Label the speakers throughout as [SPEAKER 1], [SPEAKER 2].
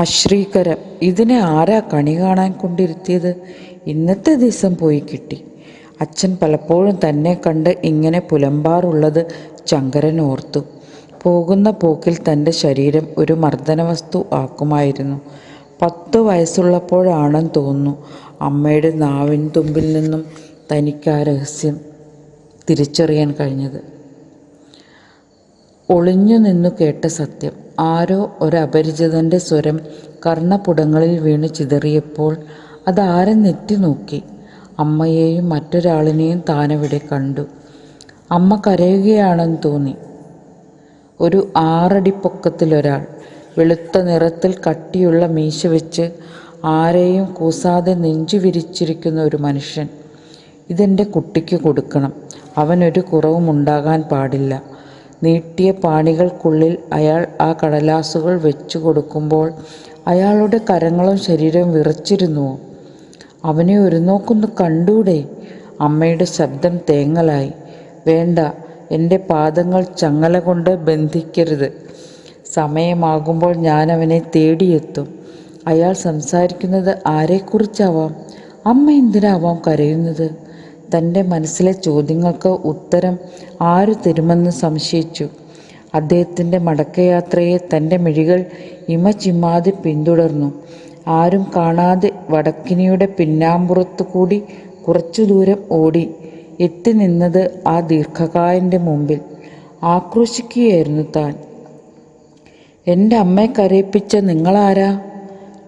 [SPEAKER 1] അശ്രീകരം. ഇതിനെ ആരാ കണി കാണാൻ കൊണ്ടിരുത്തിയത്? ഇന്നത്തെ ദിവസം പോയി കിട്ടി. അച്ഛൻ പലപ്പോഴും തന്നെ കണ്ട് ഇങ്ങനെ പുലമ്പാറുള്ളത് ചങ്കരൻ ഓർത്തു. പോകുന്ന പോക്കിൽ തന്റെ ശരീരം ഒരു മർദ്ദനവസ്തു ആക്കുമായിരുന്നു. പത്ത് വയസ്സുള്ളപ്പോഴാണെന്ന് തോന്നുന്നു അമ്മയുടെ നാവിൻ തുമ്പിൽ നിന്നും തനിക്ക് ആ രഹസ്യം തിരിച്ചറിയാൻ കഴിഞ്ഞത്. ഒളിഞ്ഞു നിന്നു കേട്ട സത്യം. ആരോ ഒരപരിചിതന്റെ സ്വരം കർണപുടങ്ങളിൽ വീണ് ചിതറിയപ്പോൾ അതാരെന്നെത്തി നോക്കി. അമ്മയെയും മറ്റൊരാളിനെയും താനവിടെ കണ്ടു. അമ്മ കരയുകയാണെന്ന് തോന്നി. ഒരു ആറടി വെളുത്ത നിറത്തിൽ കട്ടിയുള്ള മീശ വെച്ച് ആരെയും കൂസാതെ നെഞ്ചു വിരിച്ചിരിക്കുന്ന ഒരു മനുഷ്യൻ ഇതെന്റെ കുട്ടിക്ക് കൊടുക്കണം. അവനൊരു കുറവും ഉണ്ടാകാൻ പാടില്ല. നീട്ടിയ പാണികൾക്കുള്ളിൽ അയാൾ ആ കടലാസുകൾ വെച്ചു കൊടുക്കുമ്പോൾ അയാളുടെ കരങ്ങളും ശരീരവും വിറച്ചിരുന്നു. അവനെ ഒരു നോക്കൊന്ന് കണ്ടൂടെ? അമ്മയുടെ ശബ്ദം തേങ്ങലായി. വേണ്ട എന്റെ പാദങ്ങൾ ചങ്ങല കൊണ്ട് ബന്ധിക്കരുത്. സമയമാകുമ്പോൾ ഞാൻ അവനെ തേടിയെത്തും. അയാൾ സംസാരിക്കുന്നത് ആരെക്കുറിച്ചാവാം? അമ്മ എന്തിനാവാം കരയുന്നത്? തന്റെ മനസ്സിലെ ചോദ്യങ്ങൾക്ക് ഉത്തരം ആര് തരുമെന്ന് സംശയിച്ചു. അദ്ദേഹത്തിന്റെ മടക്കയാത്രയെ തന്റെ മിഴികൾ ഇമ ചിമ്മാതെ പിന്തുടർന്നു. ആരും കാണാതെ വടക്കിനിയുടെ പിന്നാമ്പുറത്തു കൂടി കുറച്ചു ദൂരം ഓടി. എത്തി നിന്നത് ആ ദീർഘകായന്റെ മുമ്പിൽ. ആക്രോശിക്കുകയായിരുന്നു താൻ. എന്റെ അമ്മയെ കരയിപ്പിച്ച നിങ്ങളാരാ?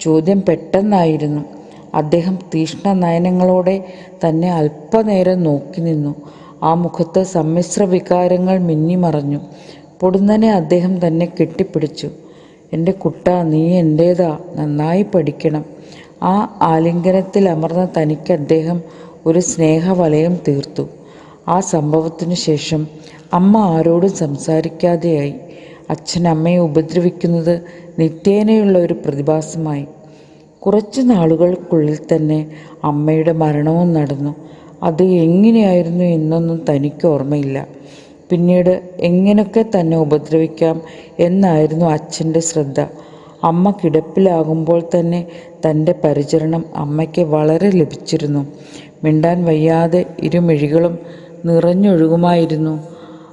[SPEAKER 1] ചോദ്യം പെട്ടെന്നായിരുന്നു. അദ്ദേഹം തീഷ്ണ നയനങ്ങളോടെ തന്നെ അല്പനേരം നോക്കി നിന്നു. ആ മുഖത്ത് സമ്മിശ്ര വികാരങ്ങൾ മിന്നിമറഞ്ഞു. പൊടുന്നനെ അദ്ദേഹം തന്നെ കെട്ടിപ്പിടിച്ചു. എന്റെ കുട്ട നീ എന്റേതാ നന്നായി പഠിക്കണം. ആ ആലിംഗനത്തിൽ അമർന്ന തനിക്ക് അദ്ദേഹം ഒരു സ്നേഹവലയം തീർത്തു. ആ സംഭവത്തിനു ശേഷം അമ്മ ആരോടും സംസാരിക്കാതെയായി. അച്ഛൻ അമ്മയെ ഉപദ്രവിക്കുന്നത് നിത്യേനയുള്ള ഒരു പ്രതിഭാസമായി. കുറച്ച് നാളുകൾക്കുള്ളിൽ തന്നെ അമ്മയുടെ മരണവും നടന്നു. അത് എങ്ങനെയായിരുന്നു എന്നൊന്നും തനിക്ക് ഓർമ്മയില്ല. പിന്നീട് എങ്ങനെയൊക്കെ തന്നെ ഉപദ്രവിക്കാം എന്നായിരുന്നു അച്ഛന്റെ ശ്രദ്ധ. അമ്മ കിടപ്പിലാകുമ്പോൾ തന്നെ തന്റെ പരിചരണം അമ്മയ്ക്ക് വളരെ ലഭിച്ചിരുന്നു. മിണ്ടാൻ വയ്യാതെ ഇരുമിഴികളും നിറഞ്ഞൊഴുകുമായിരുന്നു.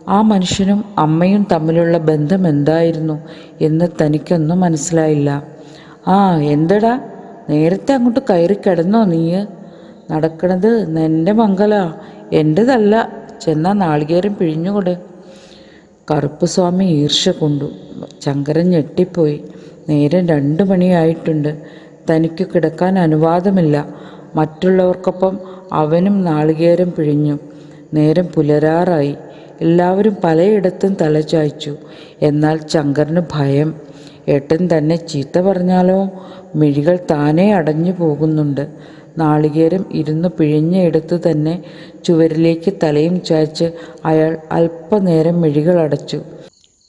[SPEAKER 1] ആ മനുഷ്യനും അമ്മയും തമ്മിലുള്ള ബന്ധം എന്തായിരുന്നു എന്ന് തനിക്കൊന്നും മനസ്സിലായില്ല. ആ എന്തടാ? നേരത്തെ അങ്ങോട്ട് കയറി കിടന്നോ നീ? നടക്കണത് നിന്റെ മംഗല. എന്റെതല്ല ചെന്നാ നാളികേരം പിഴിഞ്ഞുകൊട്. കറുപ്പുസ്വാമി ഈർഷ കൊണ്ടു. ശങ്കരൻ ഞെട്ടിപ്പോയി. നേരം രണ്ടു മണിയായിട്ടുണ്ട്. തനിക്ക് കിടക്കാൻ അനുവാദമില്ല. മറ്റുള്ളവർക്കൊപ്പം അവനും നാളികേരം പിഴിഞ്ഞു. നേരം പുലരാറായി. എല്ലാവരും പലയിടത്തും തലചായ്ച്ചു എന്നാൽ ശങ്കരന് ഭയം. ഏട്ടൻ തന്നെ ചീത്ത പറഞ്ഞാലോ? മിഴികൾ താനേ അടഞ്ഞു പോകുന്നുണ്ട്. നാളികേരം ഇരുന്ന് പിഴിഞ്ഞെടുത്ത് തന്നെ ചുവരിലേക്ക് തലയും ചായ്ച്ച് അയാൾ അല്പനേരം മിഴികൾ അടച്ചു.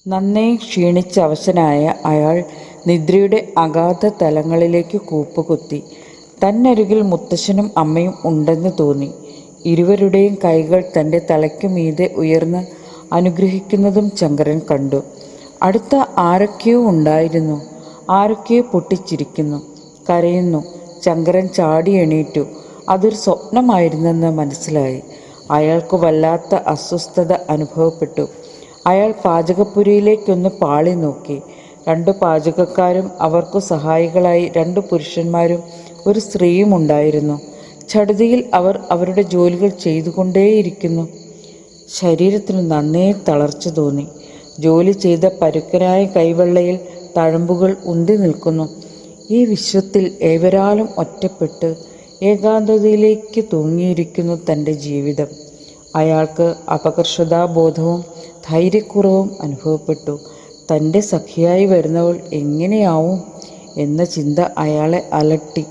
[SPEAKER 1] നന്നേ ക്ഷീണിച്ച അവശനായ അയാൾ നിദ്രയുടെ അഗാധ തലങ്ങളിലേക്ക് കൂപ്പുകുത്തി. തന്നരികിൽ മുത്തശ്ശനും അമ്മയും ഉണ്ടെന്ന് തോന്നി. ഇരുവരുടെയും കൈകൾ തന്റെ തലയ്ക്കു മീതെ ഉയർന്ന് അനുഗ്രഹിക്കുന്നതും ചങ്കരൻ കണ്ടു. അടുത്ത ആരൊക്കെയോ ഉണ്ടായിരുന്നു. ആരൊക്കെയോ പൊട്ടിച്ചിരിക്കുന്നു. കരയുന്നു. ശങ്കരൻ ചാടി എണീറ്റു. അതൊരു സ്വപ്നമായിരുന്നെന്ന് മനസ്സിലായി. അയാൾക്ക് വല്ലാത്ത അസ്വസ്ഥത അനുഭവപ്പെട്ടു. അയാൾ പാചകപ്പുരയിലേക്കൊന്ന് പാളി നോക്കി. രണ്ട് പാചകക്കാരും അവർക്ക് സഹായികളായി രണ്ട് പുരുഷന്മാരും ഒരു സ്ത്രീയും ഉണ്ടായിരുന്നു. ചടുതിയിൽ അവർ അവരുടെ ജോലികൾ ചെയ്തുകൊണ്ടേയിരിക്കുന്നു. ശരീരത്തിന് നന്നേ തളർച്ച തോന്നി. ജോലി ചെയ്ത പരുക്കനായ കൈവെള്ളയിൽ തഴമ്പുകൾ ഉന്തി നിൽക്കുന്നു. ഈ വിശ്വത്തിൽ ഏവരാളും ഒറ്റപ്പെട്ട് ഏകാന്തതയിലേക്ക് തൂങ്ങിയിരിക്കുന്നു തന്റെ ജീവിതം. അയാൾക്ക് അപകർഷതാബോധവും ധൈര്യക്കുറവും അനുഭവപ്പെട്ടു. തന്റെ സഖിയായി വരുന്നവൾ എങ്ങനെയാവും എന്ന ചിന്ത അയാളെ അലട്ടി.